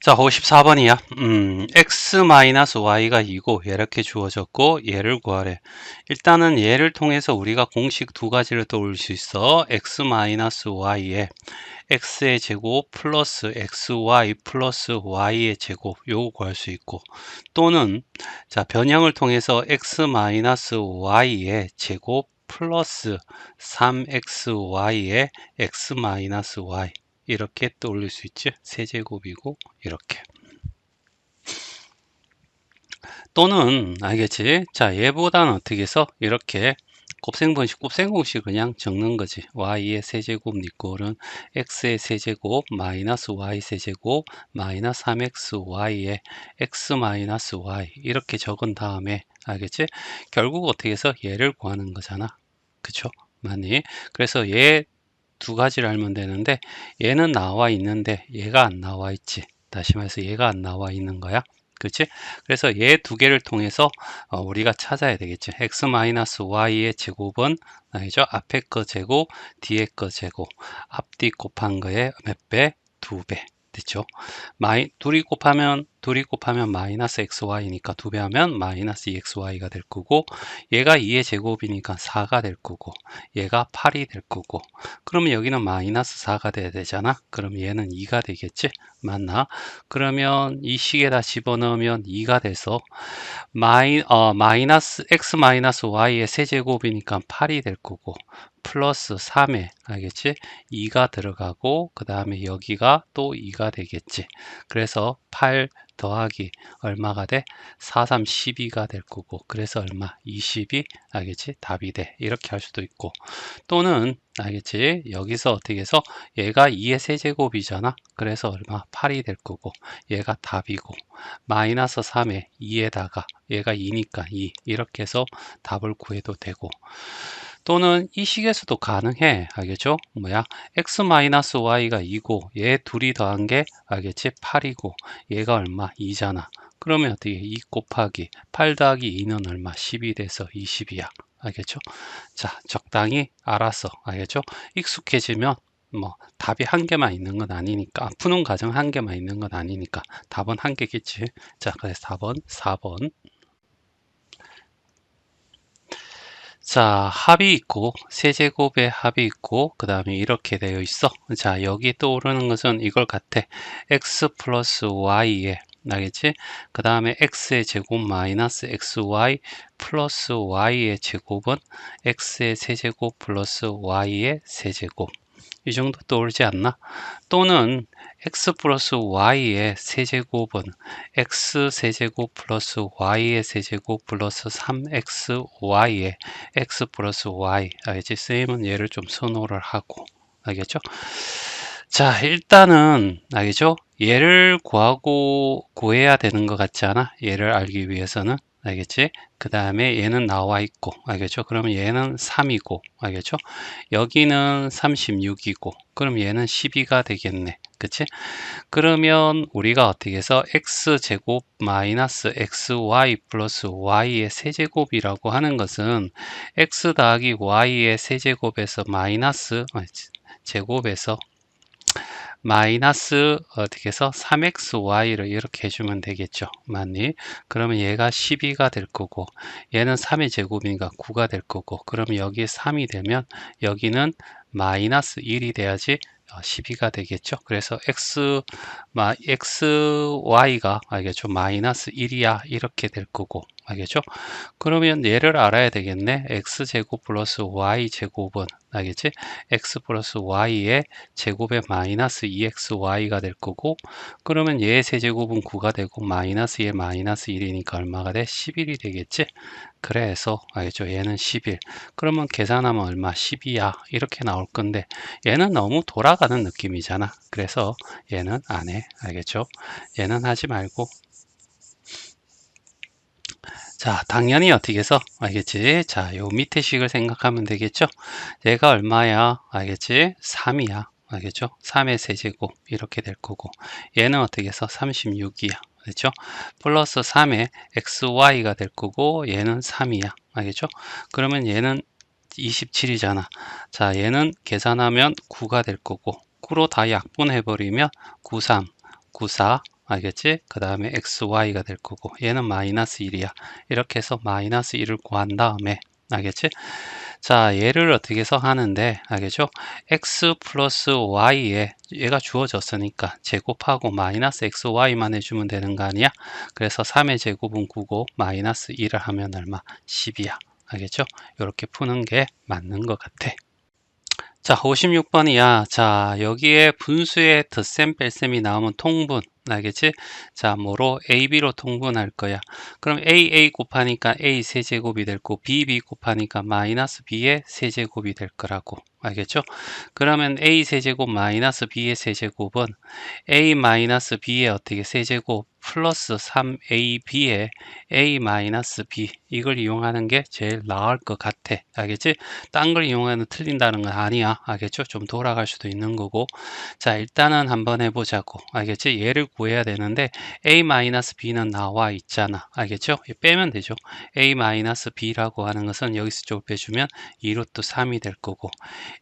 자, 54번이야. 음, x-y가 2고 이렇게 주어졌고 얘를 구하래. 일단은 얘를 통해서 우리가 공식 두 가지를 떠올릴 수 있어. x-y에 x의 제곱 플러스 xy 플러스 y의 제곱 요거 구할 수 있고 또는 자, 변형을 통해서 x-y의 제곱 플러스 3xy의 x-y 이렇게 떠올릴 수 있지? 세제곱이고 이렇게. 또는 알겠지? 자 얘보다는 어떻게 해서 이렇게 곱셈분식 곱셈공식 그냥 적는 거지. y의 세제곱 니꼴은 x의 세제곱 마이너스 y 세제곱 마이너스 3xy의 x 마이너스 y. 이렇게 적은 다음에 알겠지? 결국 어떻게 해서 얘를 구하는 거잖아. 그쵸? 맞니? 그래서 얘 두 가지를 알면 되는데 얘는 나와 있는데 얘가 안 나와 있지 다시 말해서 얘가 안 나와 있는 거야 그치? 그래서 얘 두 개를 통해서 어, 우리가 찾아야 되겠죠. x-y의 제곱은 아니죠. 앞에 거 제곱, 뒤에 거 제곱. 앞뒤 곱한 거에 몇 배? 두 배. 됐죠? 마이, 둘이 곱하면 둘이 곱하면 마이너스 xy니까 두 배 하면 마이너스 2xy가 될 거고 얘가 2의 제곱이니까 4가 될 거고 얘가 8이 될 거고. 그러면 여기는 마이너스 4가 돼야 되잖아? 그럼 얘는 2가 되겠지? 맞나? 그러면 이 식에다 집어넣으면 2가 돼서 마이, 어, 마이너스 x 마이너스 y의 세제곱이니까 8이 될 거고 플러스 3에 알겠지? 2가 들어가고 그 다음에 여기가 또 2가 되겠지. 그래서 8 더하기 얼마가 돼? 4, 3, 12가 될 거고 그래서 얼마? 20이 알겠지? 답이 돼. 이렇게 할 수도 있고 또는 알겠지? 여기서 어떻게 해서 얘가 2의 세제곱이잖아. 그래서 얼마? 8이 될 거고 얘가 답이고 마이너스 3에 2에다가 얘가 2니까 2 이렇게 해서 답을 구해도 되고 또는 이 식에서도 가능해. 알겠죠? 뭐야? x-y가 2고 얘 둘이 더한 게 알겠지? 8이고 얘가 얼마? 2잖아. 그러면 어떻게 2 곱하기 8 더하기 2는 얼마? 10이 돼서 20이야. 알겠죠? 자 적당히 알아서. 알겠죠? 익숙해지면 뭐 답이 한 개만 있는 건 아니니까 푸는 과정 한 개만 있는 건 아니니까 답은 한 개겠지. 자 그래서 4번 4번 자, 합이 있고, 세제곱의 합이 있고, 그 다음에 이렇게 되어 있어. 자, 여기 떠오르는 것은 이걸 같아. x 플러스 y에, 알겠지? 그 다음에 x의 제곱 마이너스 xy 플러스 y의 제곱은 x의 세제곱 플러스 y의 세제곱. 이 정도 떠오르지 않나? 또는 x 플러스 y의 세제곱은 x 세제곱 플러스 y의 세제곱 플러스 3xy의 x 플러스 y 알겠지? 쌤은 얘를 좀 선호를 하고 알겠죠? 자 일단은 알겠죠? 얘를 구하고 구해야 되는 것 같지 않아? 얘를 알기 위해서는 알겠지? 그 다음에 얘는 나와 있고 알겠죠? 그러면 얘는 3이고 알겠죠? 여기는 36이고 그럼 얘는 12가 되겠네 그치? 그러면 우리가 어떻게 해서 x제곱 마이너스 xy 플러스 y의 세제곱이라고 하는 것은 x 더하기 y의 세제곱에서 마이너스 제곱에서 마이너스 어떻게 해서 3xy를 이렇게 해주면 되겠죠. 맞니? 그러면 얘가 12가 될 거고 얘는 3의 제곱이니까 9가 될 거고 그러면 여기 3이 되면 여기는 마이너스 1이 돼야지 12가 되겠죠. 그래서 x, 마, xy가 알겠죠. 마이너스 1이야 이렇게 될 거고 알겠죠? 그러면 얘를 알아야 되겠네. x제곱 플러스 y제곱은 알겠지? x 플러스 y의 제곱에 마이너스 2xy가 될 거고 그러면 얘의 세제곱은 9가 되고 마이너스 1 마이너스 1이니까 얼마가 돼? 11이 되겠지? 그래서 알겠죠? 얘는 11 그러면 계산하면 얼마? 12야 이렇게 나올 건데 얘는 너무 돌아가는 느낌이잖아 그래서 얘는 안해 알겠죠? 얘는 하지 말고 자, 당연히 어떻게 해서 알겠지? 자, 요 밑에 식을 생각하면 되겠죠? 얘가 얼마야? 알겠지? 3이야. 알겠죠? 3의 세제곱 이렇게 될 거고 얘는 어떻게 해서 36이야. 그렇죠? 플러스 3의 xy가 될 거고 얘는 3이야. 알겠죠? 그러면 얘는 27이잖아. 자, 얘는 계산하면 9가 될 거고 9로 다 약분해 버리면 93, 94, 알겠지? 그 다음에 xy가 될 거고 얘는 마이너스 1이야 이렇게 해서 마이너스 1을 구한 다음에 알겠지? 자 얘를 어떻게 해서 하는데 알겠죠? x 플러스 y에 얘가 주어졌으니까 제곱하고 마이너스 xy만 해주면 되는 거 아니야? 그래서 3의 제곱은 9고 마이너스 1을 하면 얼마? 10이야 알겠죠? 이렇게 푸는 게 맞는 것 같아 자 56번이야. 자 여기에 분수의 덧셈 뺄셈이 나오면 통분 알겠지? 자 뭐로? AB로 통분할 거야. 그럼 AA 곱하니까 A 세제곱이 될 거고 BB 곱하니까 마이너스 B의 세제곱이 될 거라고. 알겠죠? 그러면 A 세제곱 마이너스 B의 세제곱은 A 마이너스 B의 어떻게 세제곱 플러스 3AB의 A 마이너스 B 이걸 이용하는 게 제일 나을 것 같아 알겠지? 딴 걸 이용하면 틀린다는 건 아니야 알겠죠? 좀 돌아갈 수도 있는 거고 자 일단은 한번 해보자고 알겠지? 얘를 구해야 되는데 A 마이너스 B는 나와 있잖아 알겠죠? 빼면 되죠 A 마이너스 B라고 하는 것은 여기서 쪽 빼주면 2루트 3이 될 거고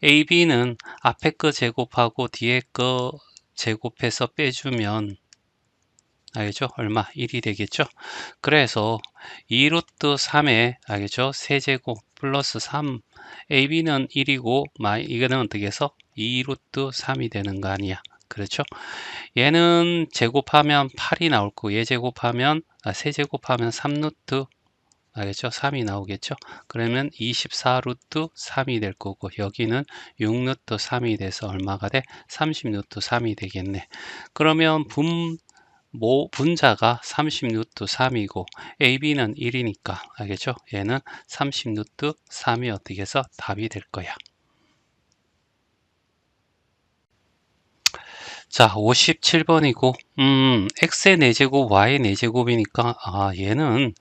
AB는 앞에 거 제곱하고 뒤에 거 제곱해서 빼주면 알겠죠? 얼마? 1이 되겠죠? 그래서 2루트 3에 알겠죠? 세제곱 플러스 3 AB는 1이고 마이 이거는 어떻게 해서 2루트 3이 되는 거 아니야? 그렇죠? 얘는 제곱하면 8이 나올 거고 얘 제곱하면 아, 세제곱하면 3루트 알겠죠? 3이 나오겠죠? 그러면 24루트 3이 될 거고 여기는 6루트 3이 돼서 얼마가 돼? 30루트 3이 되겠네. 그러면 분 모 분자가 30루트 3이고 AB는 1이니까 알겠죠? 얘는 30루트 3이 어떻게 해서 답이 될 거야. 자, 57번이고, 음, x의 4제곱, y의 4제곱이니까, 아, 얘는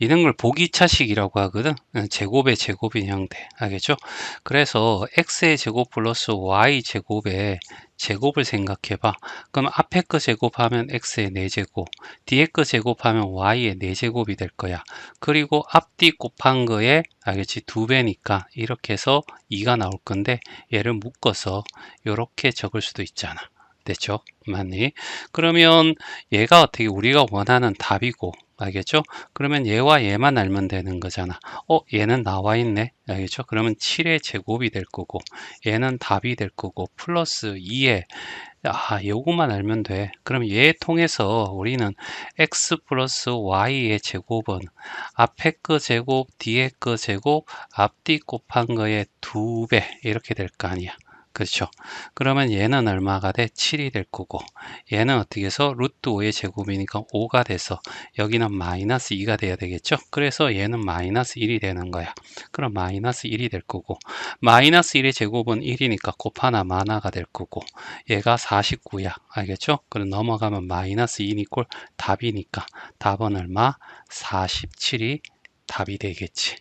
이런 걸 보기차식이라고 하거든. 음, 제곱의 제곱인 형태. 알겠죠? 그래서 x의 제곱 플러스 y 제곱의 제곱을 생각해 봐. 그럼 앞에 거 제곱하면 x의 4제곱, 뒤에 거 제곱하면 y의 4제곱이 될 거야. 그리고 앞뒤 곱한 거에 알겠지? 두 배니까 이렇게 해서 2가 나올 건데 얘를 묶어서 이렇게 적을 수도 있잖아. 됐죠? 맞니? 그러면 얘가 어떻게 우리가 원하는 답이고 알겠죠? 그러면 얘와 얘만 알면 되는 거잖아. 어, 얘는 나와 있네. 알겠죠? 그러면 7의 제곱이 될 거고 얘는 답이 될 거고 플러스 2에 아, 요것만 알면 돼. 그럼 얘 통해서 우리는 x 플러스 y의 제곱은 앞에 거 제곱, 뒤에 거 제곱, 앞뒤 곱한 거의 두 배 이렇게 될 거 아니야. 그렇죠. 그러면 얘는 얼마가 돼? 7이 될 거고 얘는 어떻게 해서 루트 5의 제곱이니까 5가 돼서 여기는 마이너스 2가 돼야 되겠죠. 그래서 얘는 마이너스 1이 되는 거야. 그럼 마이너스 1이 될 거고 마이너스 1의 제곱은 1이니까 곱하나 마나가 될 거고 얘가 49야. 알겠죠? 그럼 넘어가면 마이너스 2니 꼴 답이니까 답은 얼마? 47이 답이 되겠지.